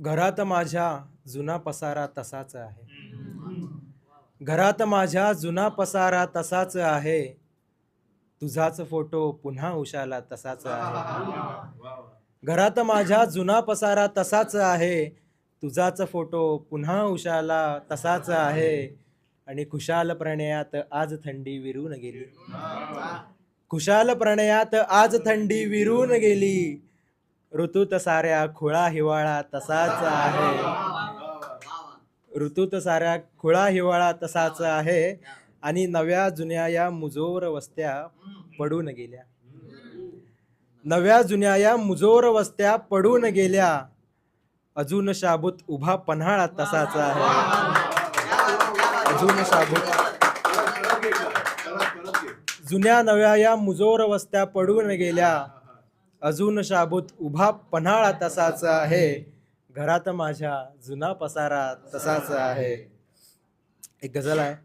घरात माझ्या जुना पसारा तसाच आहे. घरात माझ्या जुना पसारा तसाच आहे. तुझाच फोटो पुन्हा उशाला तसाच आहे. घरात माझ्या जुना पसारा तसाच आहे. तुझाच फोटो पुन्हा उशाला तसाच आहे. आणि खुशाल प्रणयात आज थंडी विरून गेली. खुशाल प्रणयात आज थंडी विरून गेली. ऋतूत साऱ्या खुळा हिवाळा तसाच आहे. ऋतूत साऱ्या खुळा हिवाळा तसाच आहे आणि नव्या जुन्या या मुजोर वस्त्या पडून गेल्या. नव्या जुन्या या मुजोर वस्त्या पडून गेल्या. अजून शाबूत उभा पन्हाळा तसाच आहे. अजून शाबूत. जुन्या नव्या या मुजोर वस्त्या पडून गेल्या. अजून शाबूत उभा पन्हाळा तसाच आहे. घरात माझ्या जुना पसारा तसाच आहे. एक गझल आहे.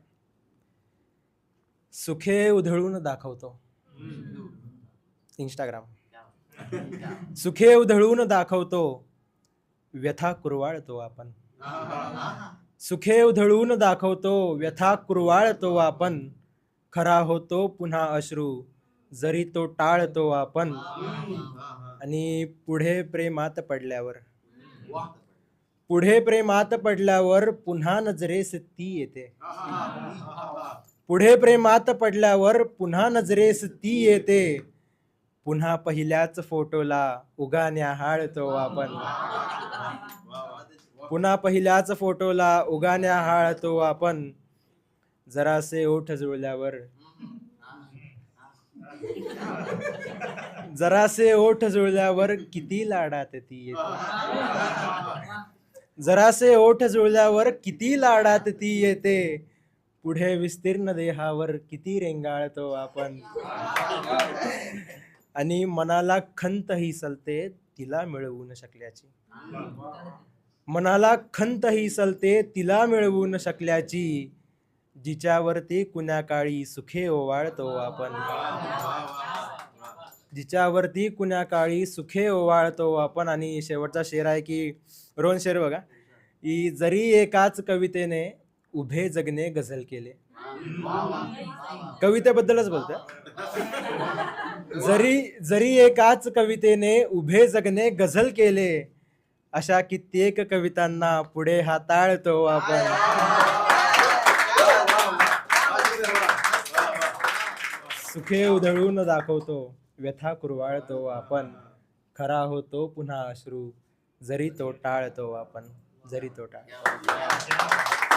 सुखे उधळून दाखवतो. इंस्टाग्राम सुखे उधळून दाखवतो. व्यथा कुरवाळतो आपण. सुखे उधळून दाखवतो. व्यथा कुरवाळतो आपण. खरा होतो पुन्हा अश्रू. जरी तो टाळतो आपण आणि पुढे प्रेमात पडल्यावर. पुढे प्रेमात पडल्यावर पुन्हा नजरेस ती येते. पुढे प्रेमात पडल्यावर पुन्हा नजरेस ती येते. पुन्हा पहिल्याच फोटोला उगाण्या हाळतो आपण. पुन्हा पहिल्याच फोटोला उगाण्या हाळतो आपण. जरासे ओठ जुळल्यावर. जरासे ओठ जुळल्यावर किती लाडात ती येते? जरासे ओठ जुळल्यावर किती लाडात ती येते? पुढे विस्तीर्ण देहावर किती रेंगाळतो आपण? आणि मनाला खंत ही सलते तिला मिळवू न शकल्याची. मनाला खंत ही सलते तिला मिळवू न शकल्याची. जिच्यावरती कुण्याकाळी सुखे ओवाळतो आपण. जिच्यावरती कुण्याकाळी सुखे ओवाळतो आपण. आणि शेवटचा शेर आहे की रोहन शेर बघा की जरी एकाच कवितेने उभे जगणे गझल केले. कवितेबद्दलच बोलतोय. जरी जरी एकाच कवितेने उभे जगणे गझल केले अशा कित्येक कवितांना पुढे हाताळतो आपण. सुखे उधळून दाखवतो. व्यथा कुरवाळतो आपण. खरा होतो पुन्हा अश्रू. जरी तो टाळतो आपण. जरी तो टाळ